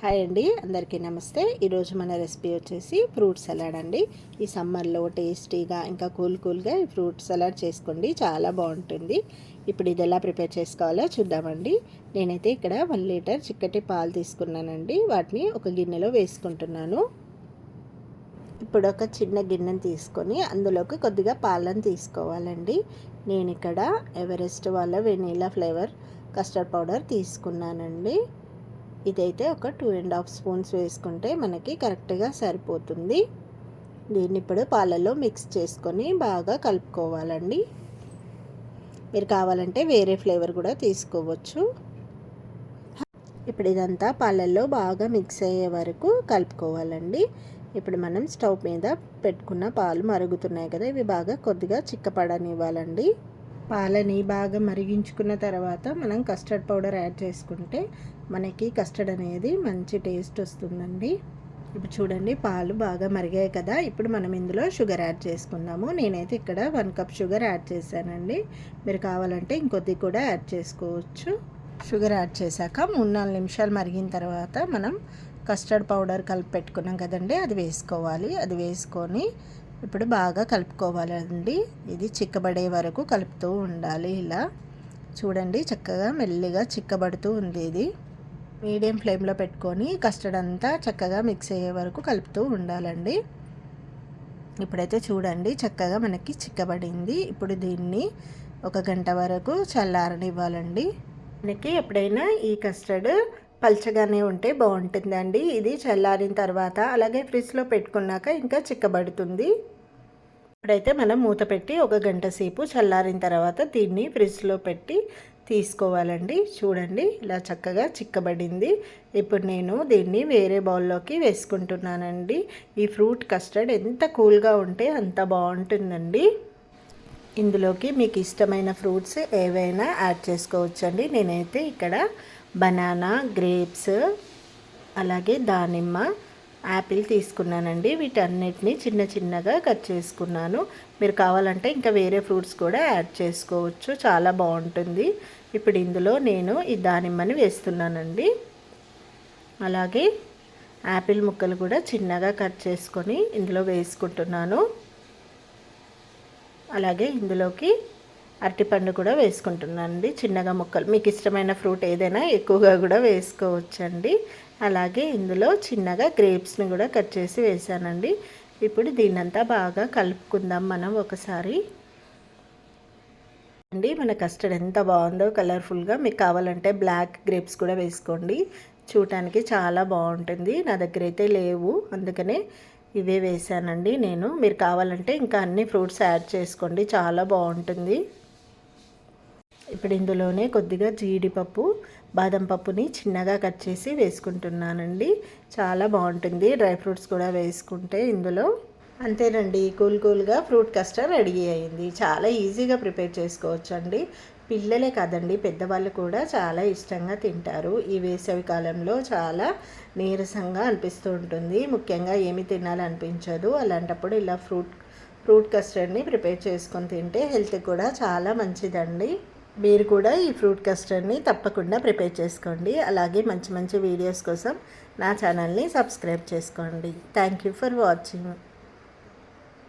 Hi అండి అందరికీ నమస్తే. ఈరోజు మన రెసిపీ వచ్చేసి ఫ్రూట్ సలాడ్ అండి. ఈ సమ్మర్లో టేస్టీగా ఇంకా కూల్ కూల్గా ఈ ఫ్రూట్ సలాడ్ చేసుకోండి. చాలా బాగుంటుంది. ఇప్పుడు ఇది ఎలా ప్రిపేర్ చేసుకోవాలో చూద్దామండి. నేనైతే ఇక్కడ వన్ లీటర్ చిక్కటి పాలు తీసుకున్నానండి. వాటిని ఒక గిన్నెలో వేసుకుంటున్నాను. ఇప్పుడు ఒక చిన్న గిన్నెను తీసుకొని అందులోకి కొద్దిగా పాలను తీసుకోవాలండి. నేను ఇక్కడ ఎవరెస్ట్ వాళ్ళ వెనీలా ఫ్లేవర్ కస్టర్డ్ పౌడర్ తీసుకున్నానండి. ఇదైతే ఒక టూ అండ్ హాఫ్ స్పూన్స్ వేసుకుంటే మనకి కరెక్ట్గా సరిపోతుంది. దీన్ని ఇప్పుడు పాలలో మిక్స్ చేసుకొని బాగా కలుపుకోవాలండి. మీరు కావాలంటే వేరే ఫ్లేవర్ కూడా తీసుకోవచ్చు. ఇప్పుడు ఇదంతా పాలల్లో బాగా మిక్స్ అయ్యే వరకు కలుపుకోవాలండి. ఇప్పుడు మనం స్టవ్ మీద పెట్టుకున్న పాలు మరుగుతున్నాయి కదా ఇవి బాగా కొద్దిగా చిక్కపడనివ్వాలండి. పాలని బాగా మరిగించుకున్న తర్వాత మనం కస్టర్డ్ పౌడర్ యాడ్ చేసుకుంటే మనకి కస్టర్డ్ అనేది మంచి టేస్ట్ వస్తుందండి. ఇప్పుడు చూడండి పాలు బాగా మరిగాయి కదా. ఇప్పుడు మనం ఇందులో షుగర్ యాడ్ చేసుకుందాము. నేనైతే ఇక్కడ వన్ కప్ షుగర్ యాడ్ చేశానండి. మీరు కావాలంటే ఇంకొద్ది కూడా యాడ్ చేసుకోవచ్చు. షుగర్ యాడ్ చేశాక మూడు నాలుగు నిమిషాలు మరిగిన తర్వాత మనం కస్టర్డ్ పౌడర్ కలిపి పెట్టుకున్నాం కదండి అది వేసుకోవాలి. అది వేసుకొని ఇప్పుడు బాగా కలుపుకోవాలండి. ఇది చిక్కబడే వరకు కలుపుతూ ఉండాలి ఇలా. చూడండి చక్కగా మెల్లిగా చిక్కబడుతూ ఉంది ఇది. మీడియం ఫ్లేమ్లో పెట్టుకొని కస్టర్డ్ అంతా చక్కగా మిక్స్ అయ్యే వరకు కలుపుతూ ఉండాలండి. ఇప్పుడైతే చూడండి చక్కగా మనకి చిక్కబడింది. ఇప్పుడు దీన్ని ఒక గంట వరకు చల్లారనివ్వాలండి. మనకి ఎప్పుడైనా ఈ కస్టర్డ్ పల్చగానే ఉంటే బాగుంటుందండి. ఇది చల్లారిన తర్వాత అలాగే ఫ్రిడ్జ్లో పెట్టుకున్నాక ఇంకా చిక్కబడుతుంది. ఇప్పుడైతే మనం మూత పెట్టి ఒక గంట సేపు చల్లారిన తర్వాత దీన్ని ఫ్రిడ్జ్లో పెట్టి తీసుకోవాలండి. చూడండి ఇలా చక్కగా చిక్కబడింది. ఇప్పుడు నేను దీన్ని వేరే బౌల్లోకి వేసుకుంటున్నానండి. ఈ ఫ్రూట్ కస్టర్డ్ ఎంత కూల్గా ఉంటే అంత బాగుంటుందండి. ఇందులోకి మీకు ఇష్టమైన ఫ్రూట్స్ ఏవైనా యాడ్ చేసుకోవచ్చండి. నేనైతే ఇక్కడ బనానా గ్రేప్స్ అలాగే దానిమ్మ యాపిల్ తీసుకున్నానండి. వీటన్నిటిని చిన్న చిన్నగా కట్ చేసుకున్నాను. మీరు కావాలంటే ఇంకా వేరే ఫ్రూట్స్ కూడా యాడ్ చేసుకోవచ్చు. చాలా బాగుంటుంది. ఇప్పుడు ఇందులో నేను ఈ దానిమ్మని వేస్తున్నానండి. అలాగే యాపిల్ ముక్కలు కూడా చిన్నగా కట్ చేసుకొని ఇందులో వేసుకుంటున్నాను. అలాగే ఇందులోకి అరటిపండు కూడా వేసుకుంటున్నానండి. చిన్నగా ముక్కలు. మీకు ఇష్టమైన ఫ్రూట్ ఏదైనా ఎక్కువగా కూడా వేసుకోవచ్చండి. అలాగే ఇందులో చిన్నగా గ్రేప్స్ని కూడా కట్ చేసి వేసానండి ఇప్పుడు దీన్నంతా బాగా కలుపుకుందాం మనం ఒకసారి. అండి మన కస్టర్డ్ ఎంత బాగుందో కలర్ఫుల్గా మీకు కావాలంటే బ్లాక్ గ్రేప్స్ కూడా వేసుకోండి. చూడటానికి చాలా బాగుంటుంది. నా దగ్గర అయితే లేవు. అందుకనే ఇవే వేసానండి నేను. మీరు కావాలంటే ఇంకా అన్ని ఫ్రూట్స్ యాడ్ చేసుకోండి. చాలా బాగుంటుంది. ఇప్పుడు ఇందులోనే కొద్దిగా జీడిపప్పు బాదం పప్పుని చిన్నగా కట్ చేసి వేసుకుంటున్నానండి. చాలా బాగుంటుంది. డ్రై ఫ్రూట్స్ కూడా వేసుకుంటే ఇందులో. అంతేనండి కూల్ కూల్గా ఫ్రూట్ కస్టర్డ్ రెడీ అయింది చాలా ఈజీగా ప్రిపేర్ చేసుకోవచ్చు అండి పిల్లలే కాదండి పెద్దవాళ్ళు కూడా చాలా ఇష్టంగా తింటారు. ఈ వేసవి కాలంలో చాలా నీరసంగా అనిపిస్తూ ఉంటుంది. ముఖ్యంగా ఏమి తినాలనిపించదు. అలాంటప్పుడు ఇలా ఫ్రూట్ ఫ్రూట్ కస్టర్డ్ని ప్రిపేర్ చేసుకొని తింటే హెల్త్ కూడా చాలా మంచిదండి. మీరు కూడా ఈ ఫ్రూట్ కస్టర్డ్ని తప్పకుండా ప్రిపేర్ చేసుకోండి. అలాగే మంచి మంచి వీడియోస్ కోసం నా ఛానల్ని సబ్స్క్రైబ్ చేసుకోండి. Thank you for watching.